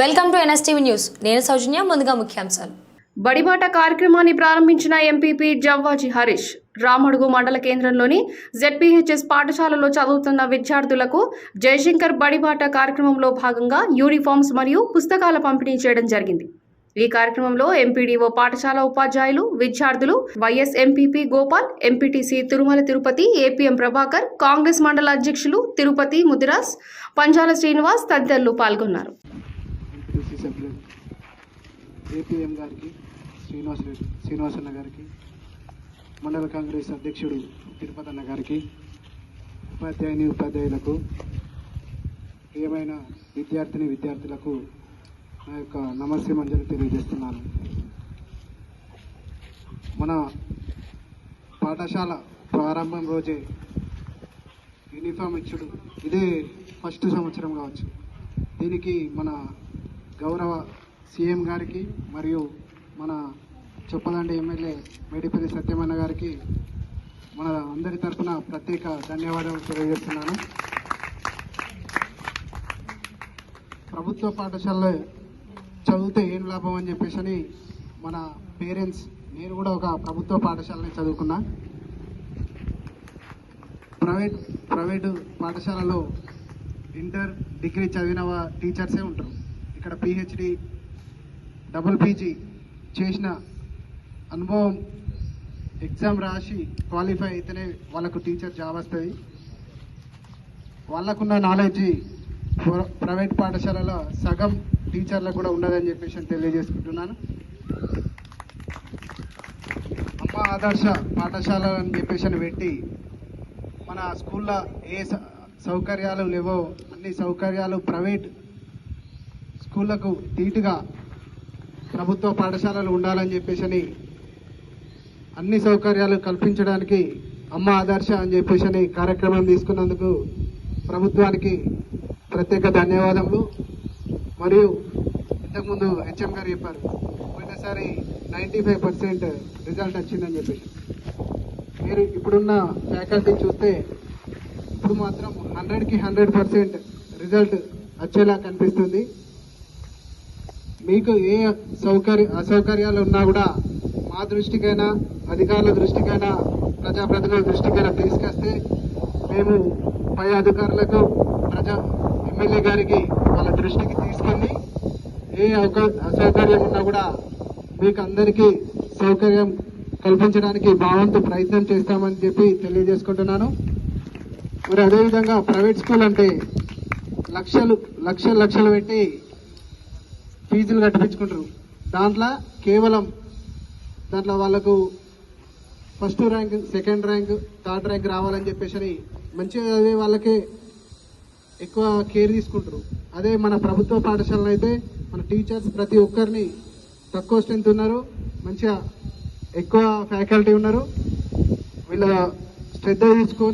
Welcome to NSTV news. నేను సౌజన్య ముందుగా ముఖ్యాంశాలు. బడిబాట కార్యక్రమాన్ని ప్రారంభించిన ఎంపీపీ జవ్వాజీ హరీష్ రామడుగు మండల కేంద్రంలోని జెడ్పీహెచ్ఎస్ పాఠశాలలో చదువుతున్న విద్యార్థులకు జయశంకర్ బడిబాట కార్యక్రమంలో భాగంగా యూనిఫామ్స్ మరియు పుస్తకాల పంపిణీ చేయడం జరిగింది. ఈ కార్యక్రమంలో ఎంపీడీఓ పాఠశాల ఉపాధ్యాయులు విద్యార్థులు vice MPP Gopal MPTC Tirumala Tirupati APM Prabhakar Congress మండల అధ్యక్షులు తిరుపతి ముదిరాస్ పంజాల శ్రీనివాస్ తదితరులు పాల్గొన్నారు. ఏపీఎం గారికి శ్రీనివాస రెడ్డి శ్రీనివాసన్న గారికి మండల కాంగ్రెస్ అధ్యక్షుడు తిరుపతి అన్న గారికి ఉపాధ్యాయుని ఉపాధ్యాయులకు ప్రియమైన విద్యార్థిని విద్యార్థులకు నా యొక్క నమస్తే మంజలు తెలియజేస్తున్నాను. మన పాఠశాల ప్రారంభం రోజే యూనిఫామ్ ఇచ్చుడు. ఇదే ఫస్ట్ సంవత్సరం కావచ్చు. దీనికి మన గౌరవ సీఎం గారికి మరియు మన చొప్పదండి ఎమ్మెల్యే మేడిపల్లి సత్యమన్న గారికి మన అందరి తరఫున ప్రత్యేక ధన్యవాదాలు తెలియజేస్తున్నాను. ప్రభుత్వ పాఠశాలలో చదివితే ఏం లాభం అని చెప్పేసి అని మన పేరెంట్స్ నేను కూడా ఒక ప్రభుత్వ పాఠశాలని చదువుకున్నా. ప్రైవేట్ ప్రైవేటు పాఠశాలలో ఇంటర్ డిగ్రీ చదివిన టీచర్సే ఉంటారు. ఇక్కడ పిహెచ్డి డబుల్ పీజీ చేసిన అనుభవం ఎగ్జామ్ రాసి క్వాలిఫై అయితేనే వాళ్ళకు టీచర్ జాబ్ వస్తుంది వాళ్ళకున్న నాలెడ్జ్ ప్రైవేట్ పాఠశాలలో సగం టీచర్లకు కూడా ఉన్నదని చెప్పేసి నేను తెలియజేసుకుంటున్నాను. అమ్మ ఆదర్శ పాఠశాల అని చెప్పేసి అని పెట్టి మన స్కూల్లో ఏ సౌకర్యాలు లేవో అన్ని సౌకర్యాలు ప్రైవేట్ స్కూళ్ళకు ధీటుగా ప్రభుత్వ పాఠశాలలు ఉండాలని చెప్పేసి అని అన్ని సౌకర్యాలు కల్పించడానికి అమ్మ ఆదర్శ అని చెప్పేసి అని కార్యక్రమం తీసుకున్నందుకు ప్రభుత్వానికి ప్రత్యేక ధన్యవాదములు. మరియు ఇంతకుముందు హెచ్ఎం గారు చెప్పారు పోయినసారి నైంటీ ఫైవ్ పర్సెంట్ రిజల్ట్ వచ్చిందని చెప్పేసి. మీరు ఇప్పుడున్న ఫ్యాకల్టీ చూస్తే ఇప్పుడు మాత్రం హండ్రెడ్కి హండ్రెడ్ పర్సెంట్ రిజల్ట్ వచ్చేలా కనిపిస్తుంది. మీకు ఏ సౌకర్య అసౌకర్యాలు ఉన్నా కూడా మా దృష్టికైనా అధికారుల దృష్టికైనా ప్రజాప్రతినిధుల దృష్టికైనా తీసుకొస్తే మేము పై అధికారులకు ప్రజా ఎమ్మెల్యే గారికి వాళ్ళ దృష్టికి తీసుకెళ్ళి ఏ అసౌకర్యం ఉన్నా కూడా మీకు అందరికీ సౌకర్యం కల్పించడానికి భావంతో ప్రయత్నం చేస్తామని చెప్పి తెలియజేసుకుంటున్నాను. మరి అదేవిధంగా ప్రైవేట్ స్కూల్ అంటే లక్షలు లక్షలు లక్షలు పెట్టి ఫీజులు కట్టించుకుంటారు దాంట్లో కేవలం దాంట్లో వాళ్ళకు first rank second rank third rank రావాలని చెప్పేసి అని మంచిగా చదివే వాళ్ళకే ఎక్కువ కేర్ తీసుకుంటారు. అదే మన ప్రభుత్వ పాఠశాలలో అయితే మన టీచర్స్ ప్రతి ఒక్కరిని తక్కువ స్ట్రెంత్ ఉన్నారు మంచిగా ఎక్కువ ఫ్యాకల్టీ ఉన్నారు. వీళ్ళ శ్రద్ధ తీసుకొని